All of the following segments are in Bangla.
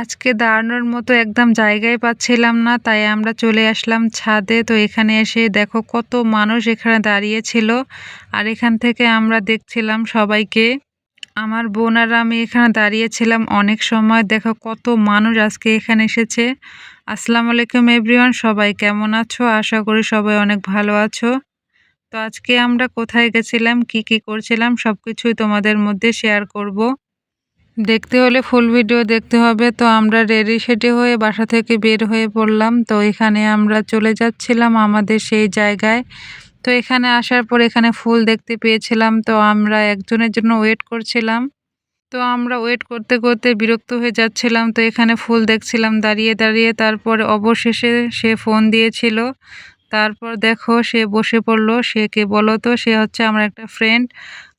আজকে দাঁড়ানোর মতো একদম জায়গায় পাচ্ছিলাম না, তাই আমরা চলে আসলাম ছাদে। তো এখানে এসে দেখো কত মানুষ এখানে দাঁড়িয়েছিল আর এখান থেকে আমরা দেখছিলাম সবাইকে। আমার বোন আর আমি এখানে দাঁড়িয়েছিলাম অনেক সময়। দেখো কত মানুষ আজকে এখানে এসেছে। আসসালামু আলাইকুম এভরিওয়ান, সবাই কেমন আছো? আশা করি সবাই অনেক ভালো আছো। তো আজকে আমরা কোথায় গেছিলাম, কি কি করছিলাম সব কিছুই তোমাদের মধ্যে শেয়ার করব। দেখতে হলে ফুল ভিডিও দেখতে হবে। তো আমরা রেডি সেডি হয়ে বাসা থেকে বের হয়ে পড়লাম। তো এখানে আমরা চলে যাচ্ছিলাম আমাদের সেই জায়গায়। তো এখানে আসার পর এখানে ফুল দেখতে পেয়েছিলাম। তো আমরা একজনের জন্য ওয়েট করছিলাম। তো আমরা ওয়েট করতে করতে বিরক্ত হয়ে যাচ্ছিলাম। তো এখানে ফুল দেখছিলাম দাঁড়িয়ে দাঁড়িয়ে। তারপর অবশেষে সে ফোন দিয়েছিল। তারপর দেখো সে বসে পড়ল, সে কে বলো তো? সে হচ্ছে আমার একটা ফ্রেন্ড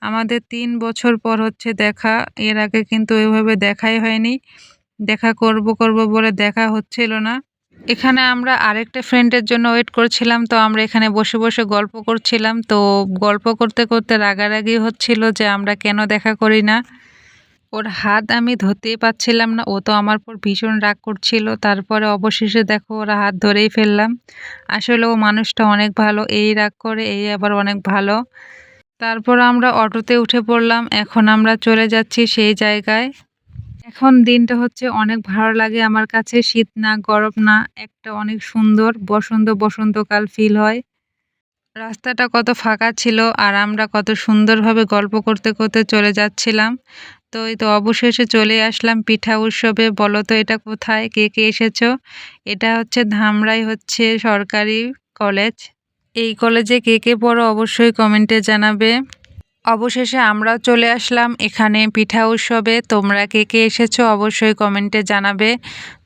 আমাদের তিন বছর পর হচ্ছে দেখা। এর আগে কিন্তু ওইভাবে দেখাই হয়নি। দেখা করব করব বলে দেখা হচ্ছিল না। এখানে আমরা আরেকটা ফ্রেন্ডের জন্য ওয়েট করছিলাম। তো আমরা এখানে বসে বসে গল্প করছিলাম। তো গল্প করতে করতে রাগারাগি হচ্ছিল যে আমরা কেন দেখা করি না? ওর হাত আমি ধরতেই পাচ্ছিলাম না। ও তো আমার পর ভীষণ রাগ করছিল। তারপরে অবশেষে দেখো ওরা হাত ধরেই ফেললাম। আসলে ও মানুষটা অনেক ভালো, এই রাগ করে, এই আবার অনেক ভালো। তারপর আমরা অটোতে উঠে পড়লাম। এখন আমরা চলে যাচ্ছি সেই জায়গায়। এখন দিনটা হচ্ছে অনেক ভালো লাগে আমার কাছে। শীত না, গরম না, একটা অনেক সুন্দর, বসন্ত, বসন্তকাল ফিল হয়। রাস্তাটা কত ফাঁকা ছিল আর আমরা কত সুন্দরভাবে গল্প করতে করতে চলে যাচ্ছিলাম। তো এই তো অবশেষে চলে আসলাম পিঠা উৎসবে। বলো তো এটা কোথায়? কে কে এসেছ? এটা হচ্ছে ধামরাই হচ্ছে সরকারি কলেজ। এই কলেজে কে কে পড়ো অবশ্যই কমেন্টে জানাবে। অবশেষে আমরাও চলে আসলাম এখানে পিঠা উৎসবে। তোমরা কে কে এসেছ অবশ্যই কমেন্টে জানাবে।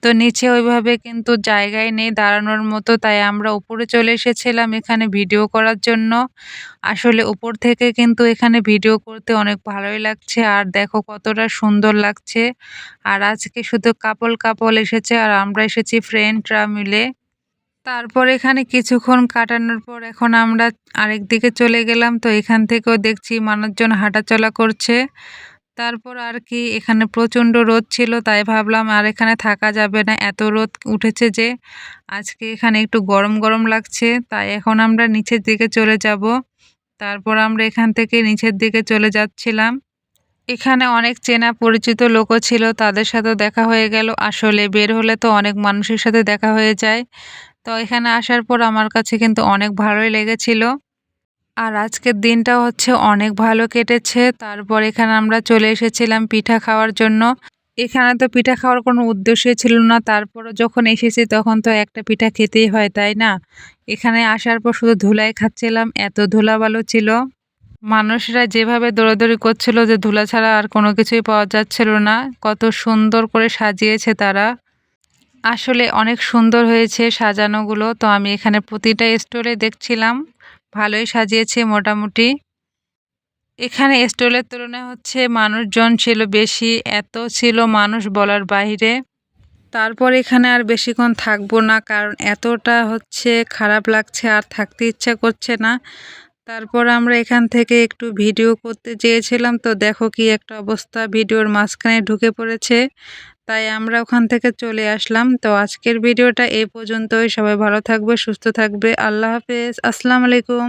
তো নিচে ওইভাবে কিন্তু জায়গায় নেই দাঁড়ানোর মতো, তাই আমরা উপরে চলে এসেছিলাম এখানে ভিডিও করার জন্য। আসলে উপর থেকে কিন্তু এখানে ভিডিও করতে অনেক ভালোই লাগছে, আর দেখো কতটা সুন্দর লাগছে। আর আজকে শুধু কাপল কাপল এসেছে, আর আমরা এসেছি ফ্রেন্ডরা মিলে। তারপর এখানে কিছুক্ষণ কাটানোর পর এখন আমরা আরেক দিকে চলে গেলাম। তো এখান থেকেও দেখছি মানুষজন হাঁটাচলা করছে। তারপর আর কি এখানে প্রচণ্ড রোদ ছিল, তাই ভাবলাম আর এখানে থাকা যাবে না। এত রোদ উঠেছে যে আজকে এখানে একটু গরম গরম লাগছে, তাই এখন আমরা নিচের দিকে চলে যাব। তারপর আমরা এখান থেকে নিচের দিকে চলে যাচ্ছিলাম। এখানে অনেক চেনা পরিচিত লোকও ছিল, তাদের সাথেও দেখা হয়ে গেল। আসলে বের হলে তো অনেক মানুষের সাথে দেখা হয়ে যায়। তো এখানে আসার পর আমার কাছে কিন্তু অনেক ভালোই লেগেছিল। আর আজকের দিনটা হচ্ছে অনেক ভালো কেটেছে। তারপর এখানে আমরা চলে এসেছিলাম পিঠা খাওয়ার জন্য। এখানে তো পিঠা খাওয়ার কোনো উদ্দেশ্যই ছিল না। তারপরও যখন এসেছি তখন তো একটা পিঠা খেতেই হয়, তাই না? এখানে আসার পর শুধু ধুলাই খাচ্ছিলাম, এত ধুলাবালো ছিল। মানুষরা যেভাবে দৌড়াদৌড়ি করছিল যে ধুলা ছাড়া আর কোনো কিছুই পাওয়া যাচ্ছিল না। কত সুন্দর করে সাজিয়েছে তারা। আসলে অনেক সুন্দর হয়েছে সাজানোগুলো। তো আমি এখানে প্রতিটা স্টলে দেখছিলাম। ভালোই সাজিয়েছে মোটামুটি। এখানে স্টলের তুলনায় হচ্ছে মানুষজন ছিল বেশি, এত ছিল মানুষ বলার বাইরে। তারপর এখানে আর বেশিক্ষণ থাকব না, কারণ এতটা হচ্ছে খারাপ লাগছে, আর থাকতে ইচ্ছা করছে না। তারপর আমরা এখান থেকে একটু ভিডিও করতে চেয়েছিলাম, তো দেখো কি একটা অবস্থা। ভিডিওর মাঝখানে ঢুকে পড়েছে। তাই আমরা ওখান থেকে চলে আসলাম। তো আজকের ভিডিওটা এই পর্যন্তই। সবাই ভালো থাকবে, সুস্থ থাকবে। আল্লাহ হাফেজ। আসসালামু আলাইকুম।